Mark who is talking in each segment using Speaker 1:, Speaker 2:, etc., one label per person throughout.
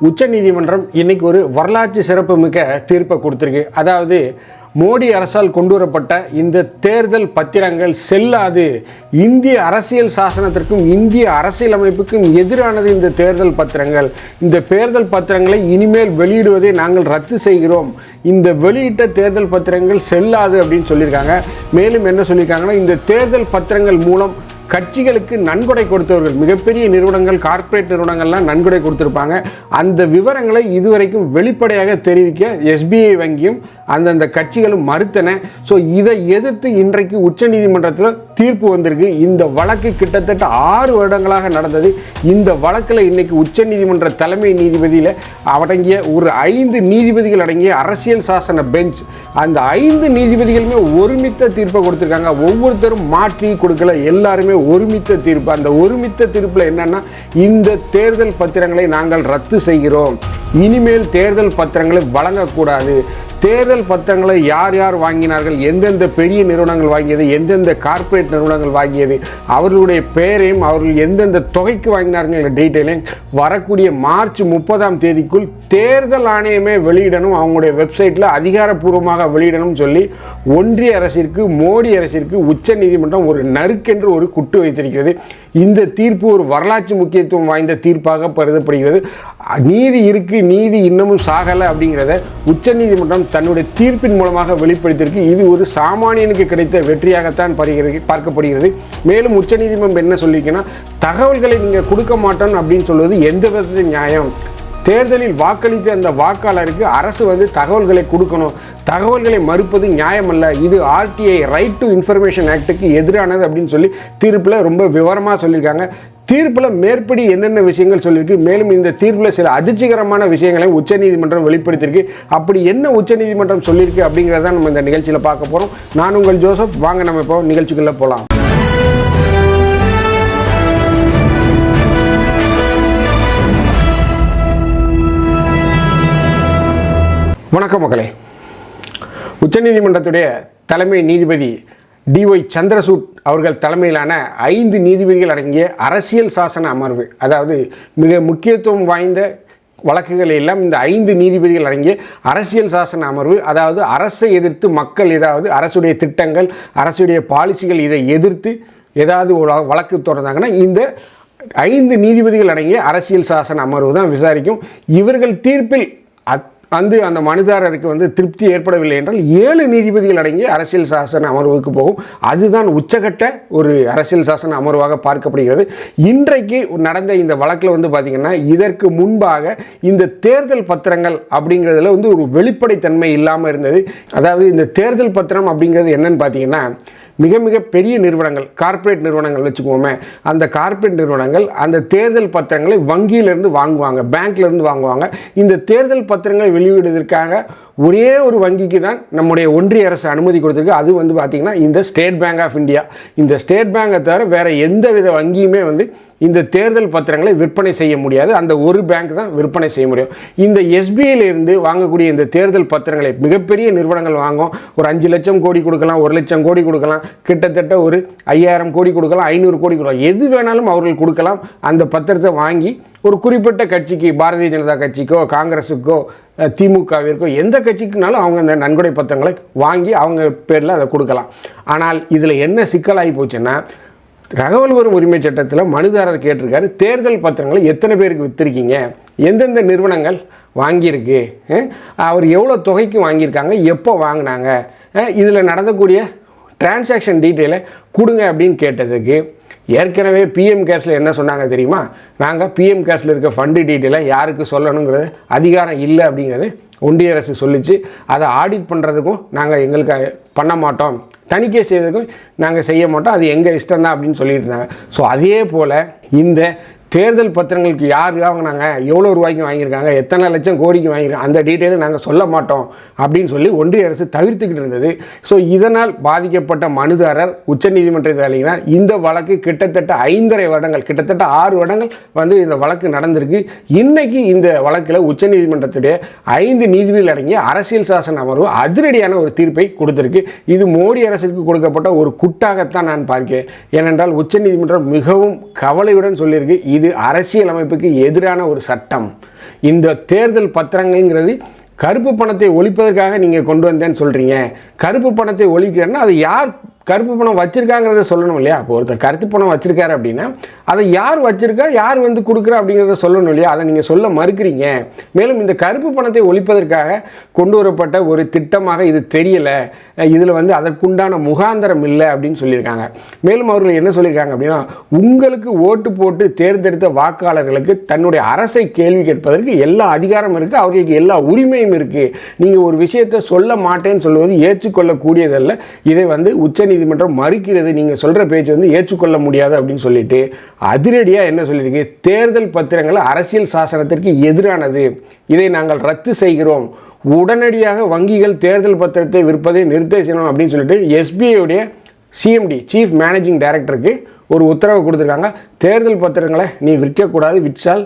Speaker 1: உச்சநீதிமன்றம் இன்னைக்கு ஒரு வரலாற்று சிறப்புமிக்க தீர்ப்பை கொடுத்துருக்கு. அதாவது மோடி அரசால் கொண்டு வரப்பட்ட இந்த தேர்தல் பத்திரங்கள் செல்லாது. இந்திய அரசியல் சாசனத்திற்கும் இந்திய அரசியலமைப்புக்கும் எதிரானது இந்த தேர்தல் பத்திரங்கள். இந்த தேர்தல் பத்திரங்களை இனிமேல் வெளியிடுவதை நாங்கள் ரத்து செய்கிறோம். இந்த வெளியிட்ட தேர்தல் பத்திரங்கள் செல்லாது அப்படின்னு சொல்லியிருக்காங்க. மேலும் என்ன சொல்லியிருக்காங்கன்னா இந்த தேர்தல் பத்திரங்கள் மூலம் கட்சிகளுக்கு நன்கொடை கொடுத்தவர்கள் மிகப்பெரிய நிறுவனங்கள் கார்ப்பரேட் நிறுவனங்கள்லாம் நன்கொடை கொடுத்துருப்பாங்க. அந்த விவரங்களை இதுவரைக்கும் வெளிப்படையாக தெரிவிக்க எஸ்பிஐ வங்கியும் அந்தந்த கட்சிகளும் மறுத்தன. ஸோ இதை எதிர்த்து இன்றைக்கு உச்சநீதிமன்றத்தில் தீர்ப்பு வந்திருக்கு. இந்த வழக்கு கிட்டத்தட்ட ஆறு வருடங்களாக நடந்தது. இந்த வழக்கில் இன்னைக்கு உச்சநீதிமன்ற தலைமை நீதிபதியில் அடங்கிய ஒரு ஐந்து நீதிபதிகள் அடங்கிய அரசியல் சாசன பெஞ்ச். அந்த ஐந்து நீதிபதிகளுமே ஒருமித்த தீர்ப்பை கொடுத்துருக்காங்க. ஒவ்வொருத்தரும் மாற்றி கொடுக்கல. எல்லாருமே ஒருமித்த தீர்ப்பு. அந்த ஒருமித்த தீர்ப்பில் என்னன்னா இந்த தேர்தல் பத்திரங்களை நாங்கள் ரத்து செய்கிறோம். இனிமேல் தேர்தல் பத்திரங்களை வழங்கக்கூடாது. தேர்தல் பத்திரங்களை யார் யார் வாங்கினார்கள் எந்தெந்த பெரிய நிறுவனங்கள் வாங்கியது எந்தெந்த கார்ப்பரேட் நிறுவனங்கள் வாங்கியது அவர்களுடைய பெயரையும் அவர்கள் எந்தெந்த தொகைக்கு வாங்கினார்கள் டீட்டெயிலையும் வரக்கூடிய மார்ச் முப்பதாம் தேதிக்குள் தேர்தல் ஆணையமே வெளியிடணும் அவங்களுடைய வெப்சைட்டில் அதிகாரப்பூர்வமாக வெளியிடணும் சொல்லி ஒன்றிய அரசிற்கு மோடி அரசிற்கு உச்ச நீதிமன்றம் ஒரு நறுக்கென்று ஒரு குட்டு வைத்திருக்கிறது. இந்த தீர்ப்பு ஒரு வரலாற்று முக்கியத்துவம் வாய்ந்த தீர்ப்பாக கருதப்படுகிறது. நீதி இருக்கு நீதி இன்னமும் சாகலை அப்படிங்கிறத உச்சநீதிமன்றம் தன்னுடைய தீர்ப்பின் மூலமாக வெளிப்படுத்தியிருக்கு. இது ஒரு சாமானியனுக்கு கிடைத்த வெற்றியாகத்தான் படுகிறது பார்க்கப்படுகிறது. மேலும் உச்சநீதிமன்றம் என்ன சொல்லியிருக்குன்னா தகவல்களை நீங்கள் கொடுக்க மாட்டோம் அப்படின்னு சொல்வது எந்த விதத்தில் நியாயம். தேர்தலில் வாக்களித்த அந்த வாக்காளருக்கு அரசு வந்து தகவல்களை கொடுக்கணும். தகவல்களை மறுப்பது நியாயமல்ல. இது ஆர்டிஐ ரைட் டு இன்ஃபர்மேஷன் ஆக்டுக்கு எதிரானது அப்படின்னு சொல்லி தீர்ப்பில் ரொம்ப விவரமாக சொல்லியிருக்காங்க. தீர்ப்பில் மேற்படி என்னென்ன விஷயங்கள் சொல்லியிருக்கு மேலும் இந்த தீர்ப்பில் சில அதிர்ச்சிகரமான விஷயங்களை உச்சநீதிமன்றம் வெளிப்படுத்தியிருக்கு. அப்படி என்ன உச்சநீதிமன்றம் சொல்லியிருக்கு அப்படிங்கிறத நம்ம இந்த நிகழ்ச்சியில் பார்க்க போகிறோம் நான் உங்கள் ஜோசப். வாங்க நம்ம இப்போ நிகழ்ச்சிக்குள்ளே போகலாம் வணக்கம் மக்களே. உச்சநீதிமன்றத்துடைய தலைமை நீதிபதி டிஒய் சந்திரசூட் அவர்கள் தலைமையிலான ஐந்து நீதிபதிகள் அடங்கிய அரசியல் சாசன அமர்வு அதாவது மிக முக்கியத்துவம் வாய்ந்த வழக்குகள் எல்லாம் இந்த ஐந்து நீதிபதிகள் அடங்கிய அரசியல் சாசன அமர்வு அதாவது அரசை எதிர்த்து மக்கள் ஏதாவது அரசுடைய திட்டங்கள் அரசுடைய பாலிசிகள் இதை எதிர்த்து ஏதாவது ஒரு வழக்கு தொடர்ந்தாங்கன்னா இந்த ஐந்து நீதிபதிகள் அடங்கிய அரசியல் சாசன அமர்வு தான் விசாரிக்கும். இவர்கள் தீர்ப்பில் வந்து அந்த மனுதாரருக்கு வந்து திருப்தி ஏற்படவில்லை என்றால் ஏழு நீதிபதிகள் அடங்கிய அரசியல் சாசன அமர்வுக்கு போகும். அதுதான் உச்சகட்ட ஒரு அரசியல் சாசன அமர்வாக பார்க்கப்படுகிறது. இன்றைக்கு நடந்த இந்த வழக்கில் வந்து பார்த்திங்கன்னா இதற்கு முன்பாக இந்த தேர்தல் பத்திரங்கள் அப்படிங்கிறதுல வந்து ஒரு வெளிப்படைத்தன்மை இல்லாமல் இருந்தது. அதாவது இந்த தேர்தல் பத்திரம் அப்படிங்கிறது என்னன்னு பார்த்தீங்கன்னா மிக மிக பெரிய நிறுவனங்கள் கார்ப்பரேட் நிறுவனங்கள் வச்சுக்கோமே அந்த கார்ப்பரேட் நிறுவனங்கள் அந்த தேர்தல் பத்திரங்களை வங்கியிலிருந்து வாங்குவாங்க பேங்க்லேருந்து வாங்குவாங்க. இந்த தேர்தல் பத்திரங்களை வெளியிடுவதற்காக ஒரே ஒரு வங்கிக்கு தான் நம்முடைய ஒன்றிய அரசு அனுமதி கொடுத்துருக்கு. அது வந்து பார்த்திங்கன்னா இந்த ஸ்டேட் பேங்க் ஆஃப் இந்தியா. இந்த ஸ்டேட் பேங்கை தவிர வேறு எந்த வித வங்கியுமே வந்து இந்த தேர்தல் பத்திரங்களை விற்பனை செய்ய முடியாது. அந்த ஒரு பேங்க் தான் விற்பனை செய்ய முடியும். இந்த எஸ்பிஐல இருந்து வாங்கக்கூடிய இந்த தேர்தல் பத்திரங்களை மிகப்பெரிய நிறுவனங்கள் வாங்கும். ஒரு அஞ்சு லட்சம் கோடி கொடுக்கலாம் ஒரு லட்சம் கோடி கொடுக்கலாம். கிட்டத்தட்ட ஒரு ஐயாயிரம் கோடி கொடுக்கலாம் ஐநூறு கோடி கொடுக்கலாம். எது வேணாலும் அவர்கள் கொடுக்கலாம். அந்த பத்திரத்தை வாங்கி ஒரு குறிப்பிட்ட கட்சிக்கு பாரதிய ஜனதா கட்சிக்கோ காங்கிரஸுக்கோ திமுகவிற்கோ எந்த கட்சிக்குனாலும் அவங்க அந்த நன்கொடை பத்திரங்களை வாங்கி அவங்க பேரில் அதை கொடுக்கலாம். ஆனால் இதில் என்ன சிக்கலாகி போச்சுன்னா தகவல் வரும் உரிமை சட்டத்தில் மனுதாரர் கேட்டிருக்காரு தேர்தல் பத்திரங்களை எத்தனை பேருக்கு விற்றுருக்கீங்க எந்தெந்த நிறுவனங்கள் வாங்கியிருக்கு? அவர் எவ்வளோ தொகைக்கு வாங்கியிருக்காங்க? எப்போ வாங்கினாங்க? இதில் நடந்தக்கூடிய டிரான்சாக்ஷன் டீட்டெயிலை கொடுங்க அப்படின்னு கேட்டதுக்கு ஏற்கனவே பிஎம் கேஷில் என்ன சொன்னாங்க தெரியுமா? நாங்கள் பிஎம் கேஷில் இருக்க ஃபண்டு டீட்டெயிலை யாருக்கு சொல்லணுங்கிறது அதிகாரம் இல்லை அப்படிங்கிறது ஒன்றிய அரசு சொல்லிச்சு. அதை ஆடிட் பண்ணுறதுக்கும் நாங்கள் எங்களுக்கு பண்ண மாட்டோம். தணிக்கை செய்வதற்கும் நாங்கள் செய்ய மாட்டோம். அது எங்கள் இஷ்டம் தான் அப்படின்னு சொல்லிட்டு இருந்தாங்க. ஸோ அதே போல் இந்த தேர்தல் பத்திரங்களுக்கு யார் வாங்கினாங்க? எவ்வளோ ரூபாய்க்கு வாங்கியிருக்காங்க? எத்தனை லட்சம் கோடிக்கு வாங்கியிருக்காங்க? அந்த டீட்டெயிலை நாங்கள் சொல்ல மாட்டோம் அப்படின்னு சொல்லி ஒன்றிய அரசு தவிர்த்துக்கிட்டு இருந்தது. ஸோ இதனால் பாதிக்கப்பட்ட மனுதாரர் உச்சநீதிமன்றத்தில் அழகினார் இந்த வழக்கு கிட்டத்தட்ட ஐந்தரை வருடங்கள் கிட்டத்தட்ட ஆறு வருடங்கள் வந்து இந்த வழக்கு நடந்திருக்கு. இன்னைக்கு இந்த வழக்கில் உச்சநீதிமன்றத்துடைய ஐந்து நீதிபதிகள் அடங்கிய அரசியல் சாசன அமர்வு அதிரடியான ஒரு தீர்ப்பை கொடுத்திருக்கு. இது மோடி அரசுக்கு கொடுக்கப்பட்ட ஒரு குட்டாகத்தான் நான் பார்க்கிறேன். ஏனென்றால் உச்சநீதிமன்றம் மிகவும் கவலையுடன் சொல்லியிருக்கு. இது அரசியல் அமைப்புக்கு எதிரான ஒரு சட்டம். இந்த தேர்தல் பத்திரங்கள்ங்கிறது கருப்பு பணத்தை ஒழிப்பதற்காக நீங்கள் கொண்டு வந்தேன்னு சொல்கிறீங்க கருப்பு பணத்தை ஒழிக்கிறேன்னா அது யார் கருப்பு பணம் வச்சிருக்காங்கிறத சொல்லணும் இல்லையா? இப்போ ஒருத்தர் கருப்பு பணம் வச்சிருக்காரு அப்படின்னா அதை யார் வச்சிருக்கா யார் வந்து கொடுக்குறா அப்படிங்கிறத சொல்லணும் இல்லையா? அதை நீங்கள் சொல்ல மறுக்கிறீங்க. மேலும் இந்த கருப்பு பணத்தை ஒழிப்பதற்காக கொண்டு வரப்பட்ட ஒரு திட்டமாக இது தெரியலை. இதில் வந்து அதற்குண்டான முகாந்தரம் இல்லை அப்படின்னு சொல்லியிருக்காங்க. மேலும் அவர்கள் என்ன சொல்லியிருக்காங்க அப்படின்னா உங்களுக்கு ஓட்டு போட்டு தேர்ந்தெடுத்த வாக்காளர்களுக்கு தன்னுடைய அரசை கேள்வி கேட்பதற்கு எல்லா அதிகாரம் இருக்குது அவர்களுக்கு எல்லா உரிமையும் இருக்குது நீங்கள் ஒரு விஷயத்தை சொல்ல மாட்டேன்னு சொல்வது ஏற்றுக்கொள்ளக்கூடியதல்ல. இதை வந்து உச்சநீதிமன்றம் மறுக்கிறது நீங்கள் சொல்கிற பேச்சு வந்து ஏற்றுக்கொள்ள முடியாது அப்படின்னு சொல்லிட்டு அதிரடியாக என்ன சொல்லியிருக்கு? தேர்தல் பத்திரங்கள் அரசியல் சாசனத்திற்கு எதிரானது. இதை நாங்கள் ரத்து செய்கிறோம். உடனடியாக வங்கிகள் தேர்தல் பத்திரத்தை விற்பதை நிறுத்த செய்யணும் அப்படின்னு சொல்லிட்டு எஸ்பிஐயுடைய சிஎம்டி சீஃப் மேனேஜிங் டைரக்டருக்கு ஒரு உத்தரவு கொடுத்துருக்காங்க. தேர்தல் பத்திரங்களை நீ விற்கக்கூடாது விற்றால்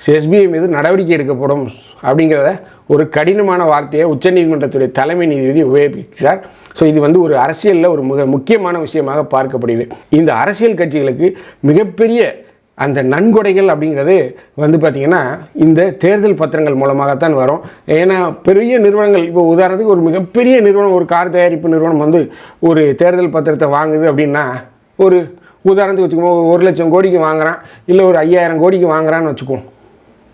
Speaker 1: எஸ்பிஐ மீது நடவடிக்கை எடுக்கப்படும் அப்படிங்கிறத ஒரு கடினமான வார்த்தையை உச்சநீதிமன்றத்துடைய தலைமை நீதிபதி உபயோகிக்கிறார். ஸோ இது வந்து ஒரு அரசியலில் ஒரு மிக முக்கியமான விஷயமாக பார்க்கப்படுது. இந்த அரசியல் கட்சிகளுக்கு மிகப்பெரிய அந்த நன்கொடைகள் அப்படிங்கிறது வந்து பார்த்திங்கன்னா இந்த தேர்தல் பத்திரங்கள் மூலமாகத்தான் வரும். ஏன்னா பெரிய நிறுவனங்கள் இப்போ உதாரணத்துக்கு ஒரு மிகப்பெரிய நிறுவனம் ஒரு கார் தயாரிப்பு நிறுவனம் வந்து ஒரு தேர்தல் பத்திரத்தை வாங்குது அப்படின்னா ஒரு உதாரணத்துக்கு வச்சுக்கோங்க ஒரு லட்சம் கோடிக்கு வாங்குறான் இல்லை ஒரு ஐயாயிரம் கோடிக்கு வாங்குறான்னு வச்சுக்குவோம்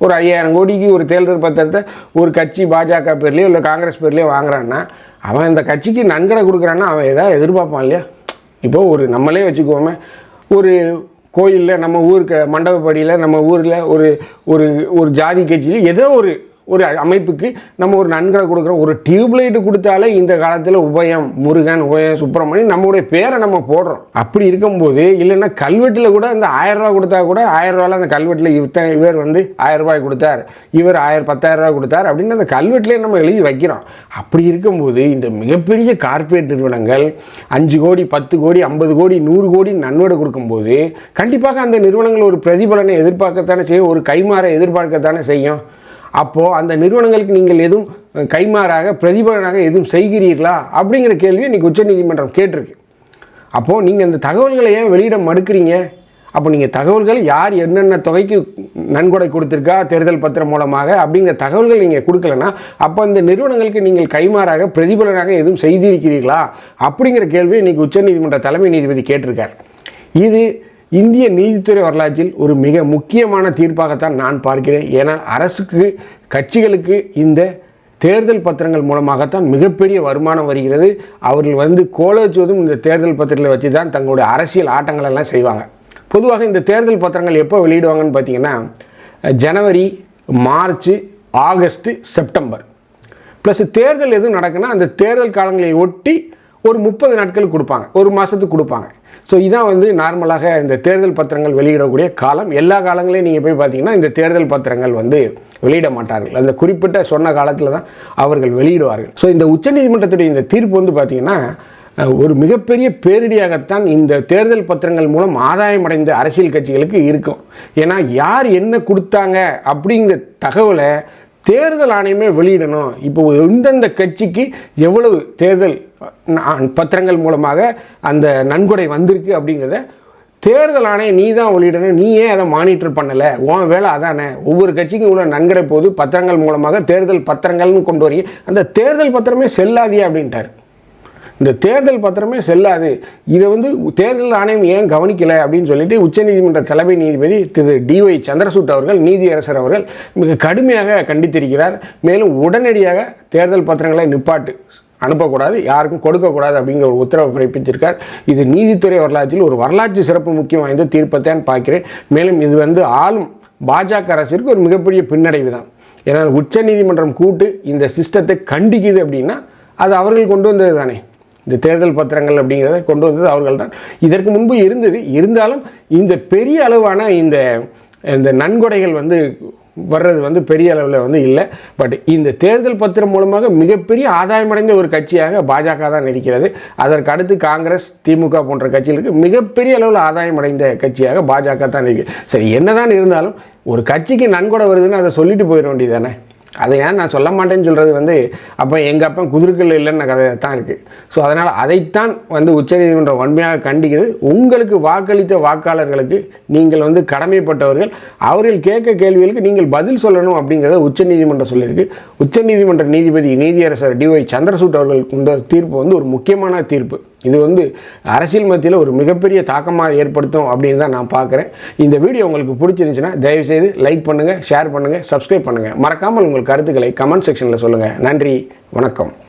Speaker 1: ஒரு ஐயாயிரம் கோடிக்கு ஒரு தேர்தல் பத்திரத்தை ஒரு கட்சி பாஜக பேர்லேயோ இல்லை காங்கிரஸ் பேர்லேயோ வாங்குறான்னா அவன் இந்த கட்சிக்கு நன்கடை கொடுக்குறான்னா அவன் எதாவது எதிர்பார்ப்பான் இல்லையா? இப்போ ஒரு நம்மளே வச்சுக்குவோமே ஒரு கோயிலில் நம்ம ஊருக்கு மண்டபப்படியில் நம்ம ஊரில் ஒரு ஒரு ஒரு ஜாதி கட்சியில் ஏதோ ஒரு ஒரு அமைப்புக்கு நம்ம ஒரு நன்கொடை கொடுக்குறோம். ஒரு டியூப்லைட்டு கொடுத்தாலே இந்த காலத்தில் உபயம் முருகன் உபயம் சுப்பிரமணியன் நம்மளுடைய பேரை நம்ம போடுறோம். அப்படி இருக்கும்போது இல்லைன்னா கல்வெட்டில் கூட இந்த ஆயிரம் ரூபா கொடுத்தா கூட ஆயிரம் ரூபாயில் அந்த கல்வெட்டில் இத்தனை இவர் வந்து ஆயிரம் ரூபாய் கொடுத்தார். இவர் ஆயிரம் பத்தாயிரம் ரூபாய் கொடுத்தார் அப்படின்னு அந்த கல்வெட்டிலே நம்ம எழுதி வைக்கிறோம். அப்படி இருக்கும்போது இந்த மிகப்பெரிய கார்ப்பரேட் நிறுவனங்கள் அஞ்சு கோடி பத்து கோடி ஐம்பது கோடி நூறு கோடி நன்கொடை கொடுக்கும்போது கண்டிப்பாக அந்த நிறுவனங்கள் ஒரு பிரதிபலனை எதிர்பார்க்கத்தானே செய்யும் ஒரு கைமாற எதிர்பார்க்கத்தானே செய்யும். அப்போது அந்த நிறுவனங்களுக்கு நீங்கள் எதுவும் கைமாறாக பிரதிபலனாக எதுவும் செய்கிறீர்களா? அப்படிங்கிற கேள்வியை இன்றைக்கி உச்சநீதிமன்றம் கேட்டிருக்கு. அப்போது நீங்கள் அந்த தகவல்களை ஏன் வெளியிட மறுக்கிறீங்க? அப்போ நீங்கள் தகவல்கள் யார் என்னென்ன தொகைக்கு நன்கொடை கொடுத்துருக்கா தேர்தல் பத்திரம் மூலமாக அப்படிங்கிற தகவல்கள் நீங்கள் கொடுக்கலன்னா அப்போ அந்த நிறுவனங்களுக்கு நீங்கள் கைமாறாக பிரதிபலனாக எதுவும் செய்திருக்கிறீர்களா? அப்படிங்கிற கேள்வி இன்றைக்கி உச்சநீதிமன்ற தலைமை நீதிபதி கேட்டிருக்கார். இது இந்திய நீதித்துறை வரலாற்றில் ஒரு மிக முக்கியமான தீர்ப்பாகத்தான் நான் பார்க்கிறேன். ஏன்னா அரசுக்கு கட்சிகளுக்கு இந்த தேர்தல் பத்திரங்கள் மூலமாகத்தான் மிகப்பெரிய வருமானம் வருகிறது. அவர்கள் வந்து கோலச்சுவதும் இந்த தேர்தல் பத்திரங்களை வச்சு தான் தங்களுடைய அரசியல் ஆட்டங்கள் எல்லாம் செய்வாங்க. பொதுவாக இந்த தேர்தல் பத்திரங்கள் எப்போ வெளியிடுவாங்கன்னு பார்த்தீங்கன்னா ஜனவரி மார்ச் ஆகஸ்ட் செப்டம்பர். ப்ளஸ் தேர்தல் எதுவும் நடக்குன்னா அந்த தேர்தல் காலங்களை ஒட்டி ஒரு முப்பது நாட்கள் கொடுப்பாங்க. ஒரு மாதத்துக்கு கொடுப்பாங்க. ஸோ இதான் வந்து நார்மலாக இந்த தேர்தல் பத்திரங்கள் வெளியிடக்கூடிய காலம். எல்லா காலங்களையும் நீங்கள் போய் பார்த்தீங்கன்னா இந்த தேர்தல் பத்திரங்கள் வந்து வெளியிட மாட்டார்கள். அந்த குறிப்பிட்ட சொன்ன காலத்தில் தான் அவர்கள் வெளியிடுவார்கள். ஸோ இந்த உச்சநீதிமன்றத்துடைய இந்த தீர்ப்பு வந்து பார்த்தீங்கன்னா ஒரு மிகப்பெரிய பேரிடியாகத்தான் இந்த தேர்தல் பத்திரங்கள் மூலம் ஆதாயம் அடைந்த அரசியல் கட்சிகளுக்கு இருக்கும். ஏன்னா யார் என்ன கொடுத்தாங்க அப்படிங்கிற தகவலை தேர்தல் ஆணையமே வெளியிடணும். இப்போ எந்தெந்த கட்சிக்கு எவ்வளவு தேர்தல் பத்திரங்கள் மூலமாக அந்த நன்கொடை வந்திருக்கு அப்படிங்கிறத தேர்தல் ஆணையம் நீ தான் வெளியிடணும். நீ ஏன் அதை மானிட்டர் பண்ணலை? உன் வேலை அதானே. ஒவ்வொரு கட்சிக்கும் உள்ள நன்கொடை போது பத்திரங்கள் மூலமாக தேர்தல் பத்திரங்கள்னு கொண்டு வரீங்க. அந்த தேர்தல் பத்திரமே செல்லாதியா அப்படின்ட்டார். இந்த தேர்தல் பத்திரமே செல்லாது. இதை வந்து தேர்தல் ஆணையம் ஏன் கவனிக்கலை அப்படின்னு சொல்லிட்டு உச்சநீதிமன்ற தலைமை நீதிபதி திரு டிஒய் சந்திரசூட் அவர்கள் நீதியரசர் அவர்கள் மிக கடுமையாக கண்டித்திருக்கிறார். மேலும் உடனடியாக தேர்தல் பத்திரங்களை நிப்பாட்டு. அனுப்பக்கூடாது யாருக்கும் கொடுக்கக்கூடாது அப்படிங்கிற ஒரு உத்தரவு பிறப்பித்திருக்கார் இது நீதித்துறை வரலாற்றில் ஒரு வரலாற்று சிறப்பு முக்கியம் வாய்ந்த தீர்ப்பத்தான் பார்க்கிறேன். மேலும் இது வந்து ஆளும் பாஜக அரசிற்கு ஒரு மிகப்பெரிய பின்னடைவு தான். ஏன்னா உச்ச நீதிமன்றம் கூட்டு இந்த சிஸ்டத்தை கண்டிக்குது அப்படின்னா அது அவர்கள் கொண்டு வந்தது தானே. இந்த தேர்தல் பத்திரங்கள் அப்படிங்கிறத கொண்டு வந்தது அவர்கள் தான். இதற்கு முன்பு இருந்தது. இருந்தாலும் இந்த பெரிய அளவான இந்த இந்த நன்கொடைகள் வந்து வர்றது வந்து பெரிய அளவில் வந்து இல்லை. பட் இந்த தேர்தல் பத்திரம் மூலமாக மிகப்பெரிய ஆதாயமடைந்த ஒரு கட்சியாக பாஜக தான் இருக்கிறது. அதற்கு அடுத்து காங்கிரஸ் திமுக போன்ற கட்சிகளுக்கு மிகப்பெரிய அளவில் ஆதாயம் அடைந்த கட்சியாக பாஜக தான் இருக்குது சரி என்னதான் இருந்தாலும் ஒரு கட்சிக்கு நன்கொடை வருதுன்னு அதை சொல்லிட்டு போயிட வேண்டியது தானே அதை ஏன் நான் சொல்ல மாட்டேன்னு சொல்கிறது வந்து அப்போ எங்கள் அப்பா குதிர்கள் இல்லைன்னு கதை தான் இருக்குது ஸோ அதனால் அதைத்தான் வந்து உச்சநீதிமன்றம் வன்மையாக கண்டிக்கிறது உங்களுக்கு வாக்களித்த வாக்காளர்களுக்கு நீங்கள் வந்து கடமைப்பட்டவர்கள் அவர்கள் கேட்க கேள்விகளுக்கு நீங்கள் பதில் சொல்லணும் அப்படிங்கிறத உச்சநீதிமன்றம் சொல்லியிருக்கு. உச்சநீதிமன்ற நீதிபதி நீதியரசர் டிஒய் சந்திரசூட் அவர்கள் கொண்ட தீர்ப்பு வந்து ஒரு முக்கியமான தீர்ப்பு. இது வந்து அரசியல் மத்தியில் ஒரு மிகப்பெரிய தாக்கமாக ஏற்படுத்தும் அப்படின்னு தான் நான் பார்க்குறேன். இந்த வீடியோ உங்களுக்கு பிடிச்சிருந்துச்சுன்னா தயவுசெய்து லைக் பண்ணுங்கள் ஷேர் பண்ணுங்கள் சப்ஸ்கிரைப் பண்ணுங்கள் மறக்காமல் உங்கள் கருத்துக்களை கமெண்ட் செக்ஷனில் சொல்லுங்கள் நன்றி வணக்கம்.